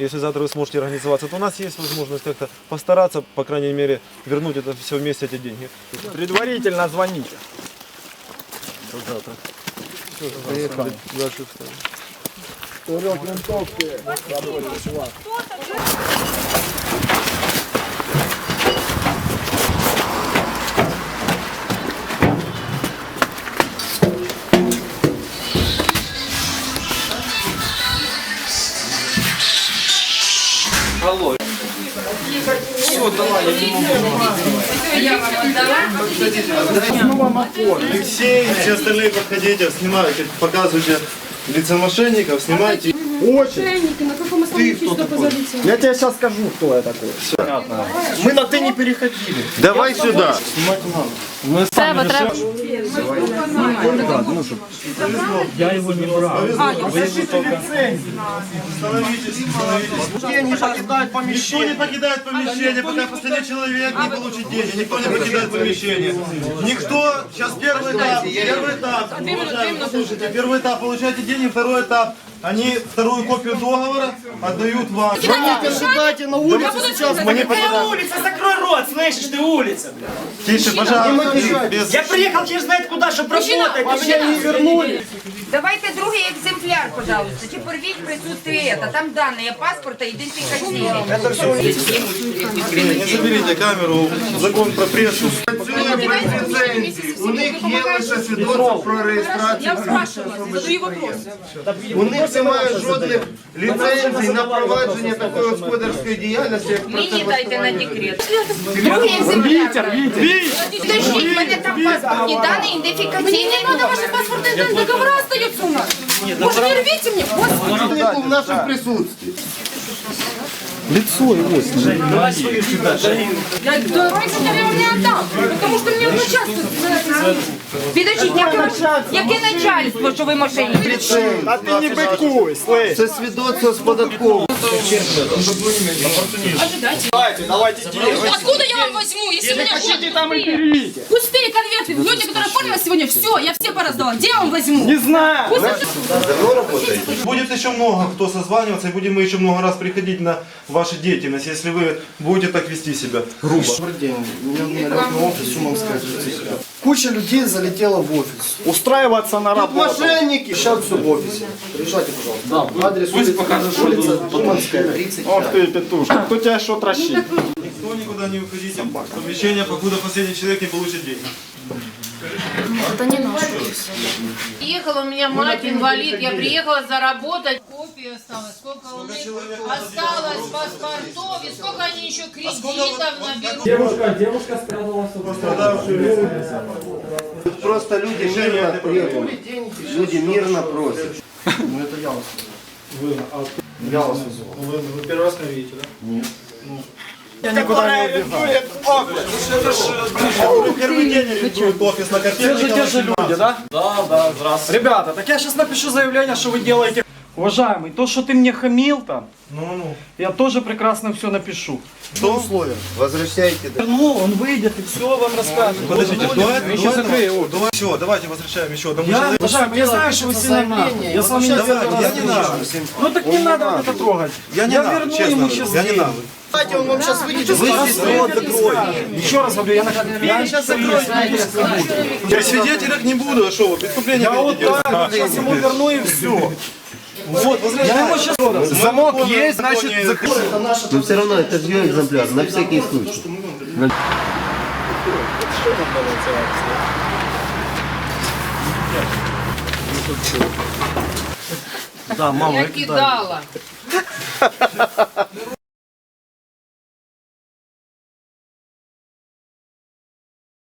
если завтра вы сможете организоваться, то у нас есть возможность как-то постараться, по крайней мере, вернуть это все вместе, эти деньги. Предварительно звоните. Дальше вставим. Алексей, все остальные подходите, снимайте, показывайте лица мошенников, снимайте. Мошенники, основании сюда позовите? Я тебе сейчас скажу, кто я такой. Понятно. Мы на ты не переходили. Давай сюда. Становитесь, становитесь. Те не покидают Никто помещение. не покидает помещение, пока последний человек не получит деньги. Никто не покидает помещение. Никто. Сейчас первый этап. Первый этап. Послушайте. Первый этап. Получаете деньги. Второй этап. Они вторую копию договора отдают вам. Вы не ожидайте на улице сейчас. Мы не Какая улица? Закрой рот, слышишь, ты улица, бля. Тише, пожалуйста. Без... Я приехал через знает куда, чтобы работать. Вообще не вернули. Давайте другий екземпляр, пожалуйста. Чи порвіть в присутствии это. Там данные паспорта, ідентифікаційні. Не заберите камеру. Закон про прессу. У них є лише свідоцтво про реєстрацію. Задаю вопрос. У них немає жодних ліцензій на провадження такої господарської діяльності, як Мені дайте на декрет. Другий екземпляр. Підождіть, мене там паспортні дані, ідентифікаційні. Не надо ваши паспортные договора остаются у нас. Вы же не рвите мне, господи. в нашому присутстві. Я, давайте я вам не отдам, потому что мне начальство за это звонит. Підождіть, яке, яке начальство, що ви мошенники? А ты не быкуй, слышь. Це свідоцтво з податкового. Давайте, давайте делать. Откуда я вам возьму, если у меня Хотите там и берите. пустые конверты? Люди, которые оформились сегодня, все, я все пораздала. Где я вам возьму? Не знаю. Будет еще много кто созваниваться, и будем мы еще много раз приходить на вашу деятельность, если вы будете так вести себя грубо. Добрий день. Офіс Шуманська Куча людей залетела в офис. Устраиваться на Тут работу. мошенники. Сейчас все в офисе. Приезжайте, пожалуйста. Адрес улица, улица Шуманская, 30. Ох ты, петушка, кто тебя что тращит? Никто никуда не выходите в помещение, покуда последний человек не получит деньги. Приехала у меня мать инвалид, я приехала заработать. Копия осталась, сколько у них осталось паспортов, и сколько они еще кредитов наберут. Тут просто люди мирно приехали. Люди мирно просят. Ну это я вас Я вас вызывал. Вы, вы первый раз меня видите, да? Я никуда не убегаю. Первый день арендуют офис на Те картине. же, те же люди, да? Да, да, здравствуйте. Ребята, так я сейчас напишу заявление, что вы делаете. Уважаемый, то, что ты мне хамил там, Ну, ну. я тоже прекрасно все напишу. Что условия? Возвращайте. Ну, он выйдет и все вам расскажет. Подождите, до этого, Все, давайте возвращаем еще одному Я, уважаемый, я знаю, что вы сильно Я с вами не первый я не надо. Ну так не надо вот это трогать. Я не я надо, верну честно, ему сейчас я не надо. Давайте он вам сейчас выйдет. Вы здесь Еще раз говорю, я на я сейчас закрою. При свидетелях не буду, а что вы, преступление Я вот так, сейчас ему верну и все. Вот, Я ему сейчас Замок есть, значит, Но все равно это же экземпляр, на всякий случай. Я кидала.